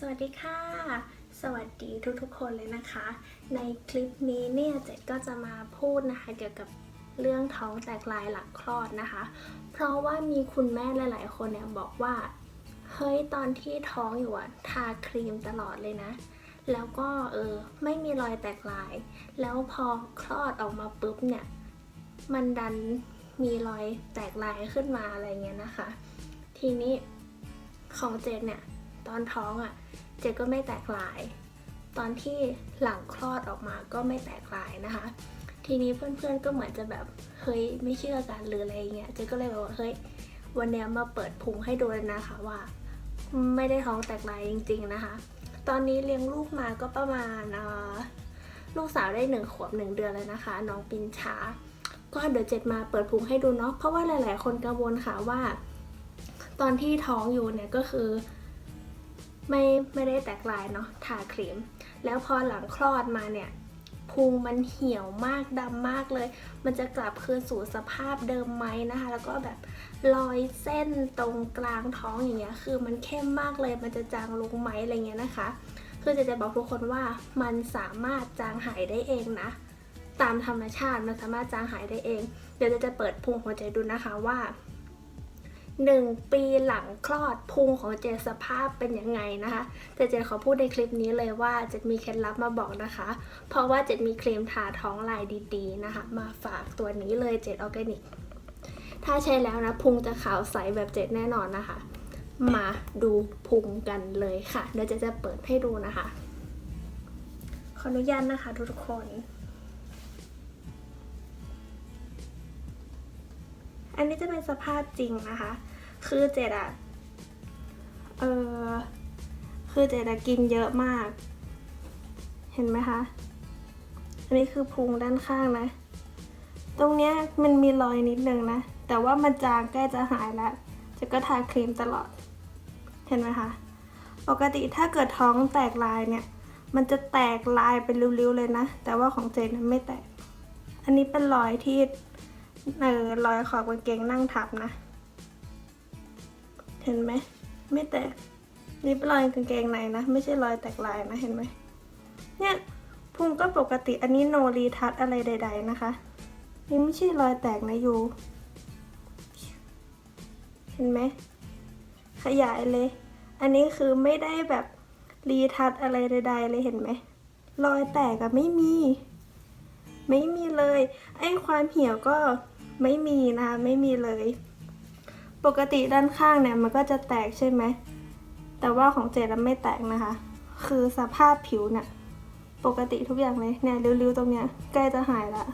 สวัสดีค่ะ สวัสดีทุกๆ คนเลยนะคะ ในคลิปนี้เนี่ยเจดก็จะมาพูดนะคะ เกี่ยวกับเรื่องท้องแตกลายหลังคลอดนะคะ เพราะว่ามีคุณแม่หลาย ๆ คนเนี่ยบอกว่า เฮ้ยตอนที่ท้องอยู่อะทาครีมตลอดเลยนะ แล้วก็เออไม่มีรอยแตกลาย แล้วพอคลอดออกมาปุ๊บเนี่ย มันดันมีรอยแตกลายขึ้นมาอะไรเงี้ยนะคะ ทีนี้ของเจนเนี่ย ตอนท้องอะ่ะ เจก็ไม่แตกลาย ตอนที่หลังคลอดออกมาก็ไม่แตกลายนะคะ ทีนี้เพื่อนๆก็เหมือนจะแบบเฮ้ยไม่เชื่อกันหรืออะไรเงี้ยเจก็เลยบอกว่าเฮ้ยวันนี้มาเปิดพุงให้ดูเลยนะคะว่า ไม่ได้ท้องแตกลายจริง ๆนะคะ ตอนนี้เลี้ยงลูกมาก็ประมาณลูกสาวได้หนึ่งขวบหนึ่งเดือนแล้วนะคะ น้องปินช้า ก็เดี๋ยวเจ็ดมาเปิดพุงให้ดูเนาะเพราะว่าหลาย ๆ คนกังวลค่ะว่า ตอนที่ท้องอยู่เนี่ยก็คือ ไม่ไม่ได้แตกลายเนาะทาครีม แล้วพอหลังคลอดมาเนี่ยพุงมันเหี่ยวมากดำมากเลย มันจะกลับคืนสู่สภาพเดิมไหมนะคะ แล้วก็แบบรอยเส้นตรงกลางท้องอย่างเงี้ย คือมันเข้มมากเลย มันจะจางลงไหมอะไรเงี้ยนะคะ คือจะจะบอกทุกคนว่ามันสามารถจางหายได้เองนะ ตามธรรมชาติมันสามารถจางหายได้เอง เดี๋ยวจะจะเปิดพุงหัวใจดูนะคะว่า หนึ่งปีหลังคลอดพุงของเจสภาพเป็นยังไงนะคะแต่เจขอพูดในคลิปนี้เลยว่าเจนมีเคล็ดลับมาบอกนะคะ เพราะว่าเจนมีครีมทาท้องลายดีๆนะคะ มาฝากตัวนี้เลยเจนออร์แกนิก ถ้าใช้แล้วนะพุงจะขาวใสแบบเจนแน่นอนนะคะ มาดูพุงกันเลยค่ะ เดี๋ยวเจจะเปิดให้ดูนะคะ ขออนุญาตนะคะทุกคนอันนี้จะเป็นสภาพจริงนะคะ คือเจดอะเออคือเจดอะกินเยอะมาก เห็นไหมคะ อันนี้คือพุงด้านข้างนะ ตรงเนี้ยมันมีรอยนิดนึงนะ แต่ว่ามันจางใกล้จะหายแล้วจดก็ทาครีมตลอด เห็นไหมคะ ปกติถ้าเกิดท้องแตกลายเนี่ย มันจะแตกลายเป็นริ้วๆเลยนะ แต่ว่าของเจนนั้นไม่แตก อันนี้เป็นรอยที่เออรอยขอบกางเกงนั่งทับนะ เห็นไหม ไม่แตก นี่เป็นรอยกางเกงในนะ ไม่ใช่รอยแตกลายนะ เห็นไหม เนี่ยพุงก็ปกติอันนี้โนรีทัชอะไรใด ๆ นะคะ นี่ไม่ใช่รอยแตกนะยูเห็นไหม ขยายเลย อันนี้คือไม่ได้แบบรีทัชอะไรใด ๆ เลยเห็นไหม รอยแตกอะไม่มี ไม่มีเลย ไอ้ความเหี่ยวก็ไม่มีนะคะไม่มีเลย ปกติด้านข้างเนี่ยมันก็จะแตกใช่ไหม แต่ว่าของเจดไม่แตกนะคะ คือสภาพผิวเนี่ยปกติทุกอย่างเลยเนี่ยริ้วๆตรงเนี้ยใกล้จะหายละ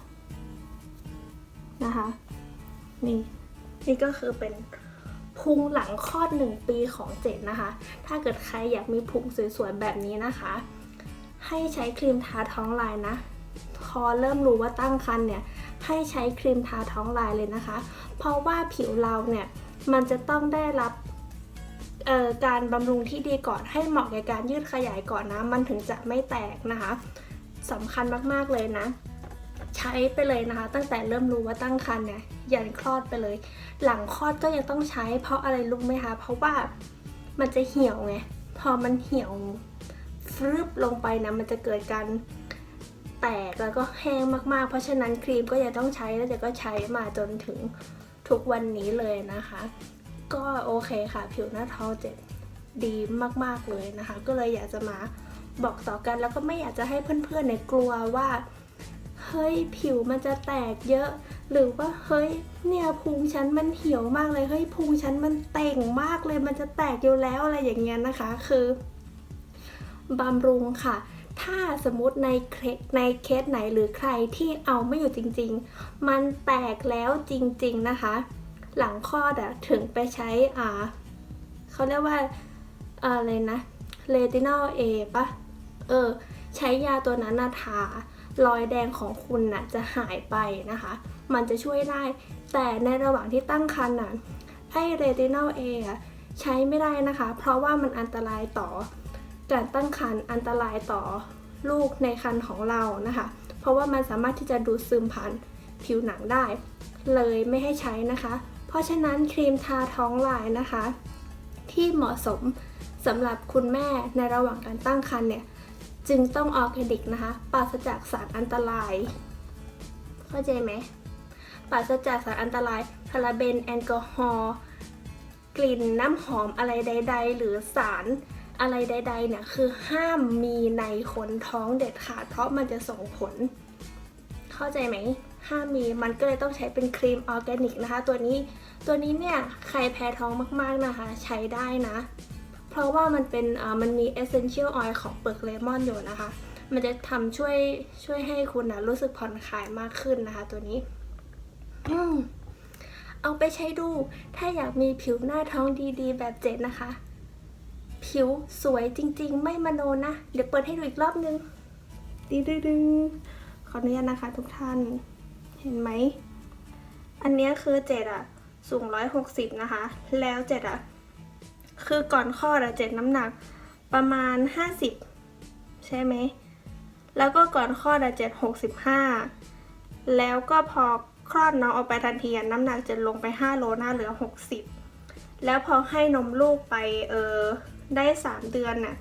นะคะ นี่นี่ก็คือเป็นพุงหลังคลอดหนึ่งปีของเจดนะคะ ถ้าเกิดใครอยากมีพุงสวยๆแบบนี้นะคะ ให้ใช้ครีมทาท้องลายนะพอเริ่มรู้ว่าตั้งครรภ์เนี่ยให้ใช้ครีมทาท้องลายเลยนะคะ เพราะว่าผิวเราเนี่ย มันจะต้องได้รับการบำรุงที่ดีก่อนให้เหมาะกับการยืดขยายก่อนนะ มันถึงจะไม่แตกนะคะสำคัญมากๆเลยนะ ใช้ไปเลยนะคะ ตั้งแต่เริ่มรู้ว่าตั้งครรภ์เนี่ยยันคลอดไปเลย หลังคลอดก็ยังต้องใช้ เพราะอะไรรู้ไหมคะ เพราะว่ามันจะเหี่ยวไงพอมันเหี่ยวฟรึบลงไปนะมันจะเกิดการแตกแล้วก็แห้งมากๆ เพราะฉะนั้นครีมก็ยังต้องใช้แล้วเจะก็ใช้มาจนถึง ทุกวันนี้เลยนะคะ ก็โอเคค่ะ ผิวหน้าท้องเจ็ดดีมากๆเลยนะคะ ก็เลยอยากจะมาบอกต่อกันแล้วก็ไม่อยากจะให้เพื่อนๆเนี่ยกลัวว่า เฮ้ยผิวมันจะแตกเยอะ หรือว่าเฮ้ยเนี่ยพุงฉันมันเหี่ยวมากเลยเฮ้ยพุงฉันมันเต่งมากเลยมันจะแตกอยู่แล้วอะไรอย่างเงี้ยนะคะ คือบำรุงค่ะ ถ้าสมมติในเคสในเคสไหนหรือใครที่เอาไม่อยู่จริง ๆ มันแตกแล้วจริง ๆนะคะ หลังคลอดอะถึงไปใช้อ่าเขาเรียกว่าอะไรนะเลตินอลเอปะเออ ใช้ยาตัวนั้นนะทารอยแดงของคุณน่ะจะหายไปนะคะ มันจะช่วยได้ แต่ในระหว่างที่ตั้งครรภ์น่ะไอเรตินอลเอใช้ไม่ได้นะคะ เพราะว่ามันอันตรายต่อ การตั้งครรภ์อันตรายต่อลูกในครรภ์ของเรานะคะ เพราะว่ามันสามารถที่จะดูดซึมผ่านผิวหนังได้ เลยไม่ให้ใช้นะคะ เพราะฉะนั้นครีมทาท้องลายนะคะ ที่เหมาะสมสำหรับคุณแม่ในระหว่างการตั้งครรภ์เนี่ยจึงต้องออร์แกนิกนะคะ ปราศจากสารอันตราย เข้าใจไหมปราศจากสารอันตรายพาราเบนแอลกอฮอล์กลิ่นน้ำหอมอะไรใด ๆ หรือสาร อะไรใด ๆ เนี่ยคือห้ามมีในคนท้องเด็ดขาดเพราะมันจะส่งผล เข้าใจไหมห้ามมีมันก็เลยต้องใช้เป็นครีมออร์แกนิกนะคะ ตัวนี้ตัวนี้เนี่ยใครแพ้ท้องมากๆนะคะ ใช้ได้นะ เพราะว่ามันเป็นอ่ามันมี essential oil ของเปลือกเลมอนอยู่นะคะ มันจะทำช่วยช่วยให้คุณนะรู้สึกผ่อนคลายมากขึ้นนะคะ ตัวนี้อืเอาไปใช้ดู ถ้าอยากมีผิวหน้าท้องดีๆ แบบเจ็ดนะคะ ผิวสวยจริง ๆ ไม่มโนนะ เดี๋ยวเปิดให้ดูอีกรอบนึงดีดึงขออนุญาตนะคะทุกท่าน เห็นไหม อันนี้คือเจ็ดอะสูงร้อยหกสิบนะคะ แล้วเจ็ดอะคือก่อนคลอดอะเจ็ดน้ำหนักประมาณห้าสิบใช่ไหม แล้วก็ก่อนคลอดอะเจ็ดหกสิบห้าแล้วก็พอคลอดน้องออกไปทันทีน้ำหนักจะลงไป 5 โลหน้าเหลือ 60 แล้วพอให้นมลูกไปเออ ได้ 3 เดือนน่ะ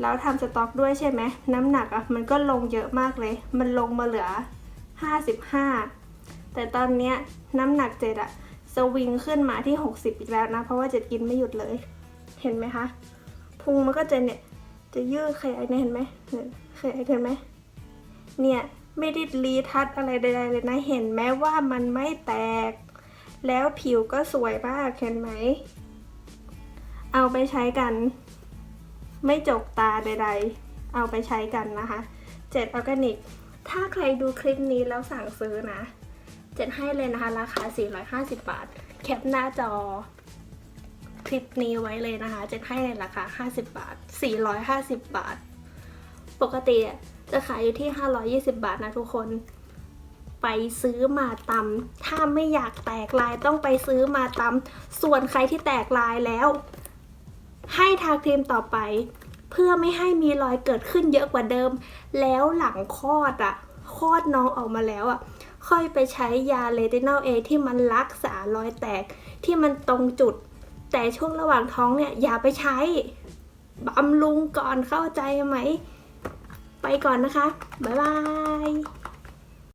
แล้วทำสต็อกด้วยใช่ไหมน้ำหนักอะมันก็ลงเยอะมากเลย มันลงมาเหลือ 55 แต่ตอนเนี้ยน้ำหนักเจ็ดอะสวิงขึ้นมาที่ 60 อีกแล้วนะ เพราะว่าเจ็ดกินไม่หยุดเลย เห็นไหมคะพุงมันก็จะเนี่ยจะยืดขยายเนี่ยเห็นไหมเขยายเห็นไหมเนี่ยไม่ได้รีทัชอะไรใดๆเลยนะ เห็นไหมว่ามันไม่แตก แล้วผิวก็สวยมากเห็นไหม เอาไปใช้กัน ไม่จกตาใด ๆ เอาไปใช้กันนะคะเจ็ดออร์แกนิก ถ้าใครดูคลิปนี้แล้วสั่งซื้อนะเจ็ดให้เลยนะคะ ราคา 450 บาท แคปหน้าจอ คลิปนี้ไว้เลยนะคะเจ็ดให้ในราคา 50 บาท 450 บาท ปกติจะขายอยู่ที่ 520 บาทนะทุกคนไปซื้อมาตำถ้าไม่อยากแตกลายต้องไปซื้อมาตำส่วนใครที่แตกลายแล้ว ให้ทาครีมต่อไป เพื่อไม่ให้มีรอยเกิดขึ้นเยอะกว่าเดิม แล้วหลังคลอดอะคลอดน้องออกมาแล้วอะค่อยไปใช้ยาเลตินอลเอที่มันรักษารอยแตกที่มันตรงจุด แต่ช่วงระหว่างท้องเนี่ยอย่าไปใช้บำรุงก่อนเข้าใจไหม ไปก่อนนะคะ บ๊ายบาย